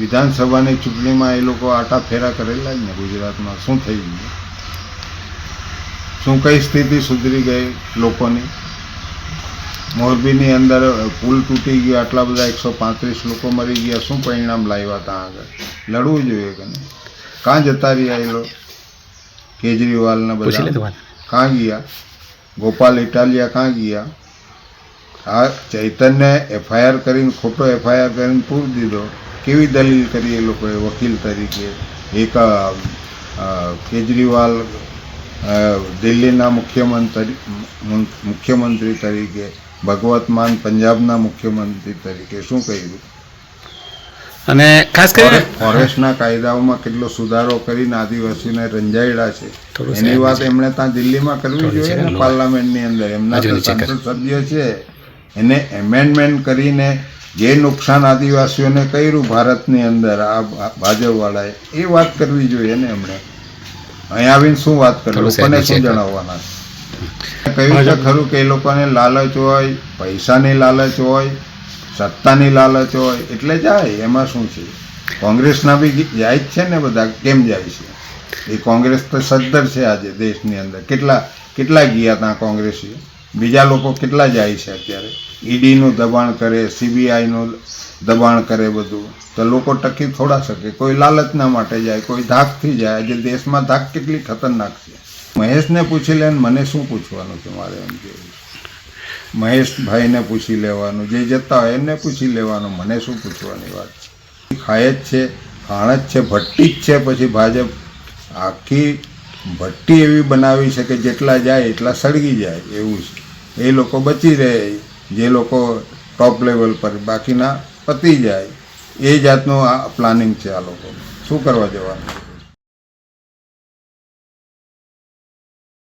વિધાનસભાની ચૂંટણીમાં એ લોકો આટા ફેરા કરેલા જ ને ગુજરાતમાં. શું થઈ ગયું? શું કઈ સ્થિતિ સુધરી ગઈ લોકોની? મોરબીની અંદર પુલ તૂટી ગયો આટલા બધા એકસો પાંત્રીસ લોકો મરી ગયા. શું પરિણામ લાવ્યા હતા આગળ? લડવું જોઈએ કે નહીં? કાં જતા રહ્યા એ લોકો? કેજરીવાલના બધા? કાં ગયા? ગોપાલ ઇટાલિયા કાં ગયા? આ ચૈતન્ય એફઆઈઆર કરીને ખોટો એફઆઈઆર કરીને પૂરી દીધો. કેવી દલીલ કરી એ લોકોએ? વકીલ તરીકે? એક કેજરીવાલ દિલ્હીના મુખ્યમંત્રી મુખ્યમંત્રી તરીકે ભગવત માન પંજાબના મુખ્યમંત્રી તરીકે શું કહ્યું અને ખાસ કરીને ફોરેસ્ટના કાયદાઓમાં કેટલો સુધારો કરીને આદિવાસીને રંજાયડા છે. એની વાત એમણે ત્યાં દિલ્હીમાં કરવી જોઈએ ને પાર્લામેન્ટની અંદર. એમના. સંસદ સભ્ય છે. એને એમેન્ડમેન્ટ કરીને જે નુકસાન આદિવાસીઓને કર્યું ભારતની અંદર આ ભાજપવાળાએ એ વાત કરવી જોઈએ ને એમણે. અહીંયા આવીને શું વાત કરે લોકોને શું જણાવવાના કહ્યું છે ખરું કે એ લોકોને લાલચ હોય પૈસાની લાલચ હોય સત્તાની લાલચ હોય એટલે જાય. એમાં શું છે? કોંગ્રેસના બી જાય જ છે ને બધા. કેમ જાય છે? એ કોંગ્રેસ તો સદ્ધર છે આજે દેશની અંદર. કેટલા કેટલા ગયા ત્યાં કોંગ્રેસી? બીજા લોકો કેટલા જાય છે અત્યારે? ઈડીનું દબાણ કરે, સીબીઆઈનું દબાણ કરે બધું. તો લોકો ટકી થોડા શકે. કોઈ લાલચના માટે જાય, કોઈ ધાકથી જાય. આજે દેશમાં ધાક કેટલી ખતરનાક છે? મહેશને પૂછી લે મને શું પૂછવાનું છે મારે એમ કેવું મહેશભાઈને પૂછી લેવાનું, જે જતા હોય એમને પૂછી લેવાનું, મને શું પૂછવાની વાત છે? ખાય જ છે, ખાણ જ છે ભટ્ટી જ છે, પછી ભાજપ આખી ભટ્ટી એવી બનાવી છે કે જેટલા જાય એટલા સળગી જાય, એવું છે. એ લોકો બચી રહે, જે લોકો ટોપ લેવલ પર બાકીના પતી જાય. એ જાતનું આ પ્લાનિંગ છે આ લોકો શું કરવા જવાનું?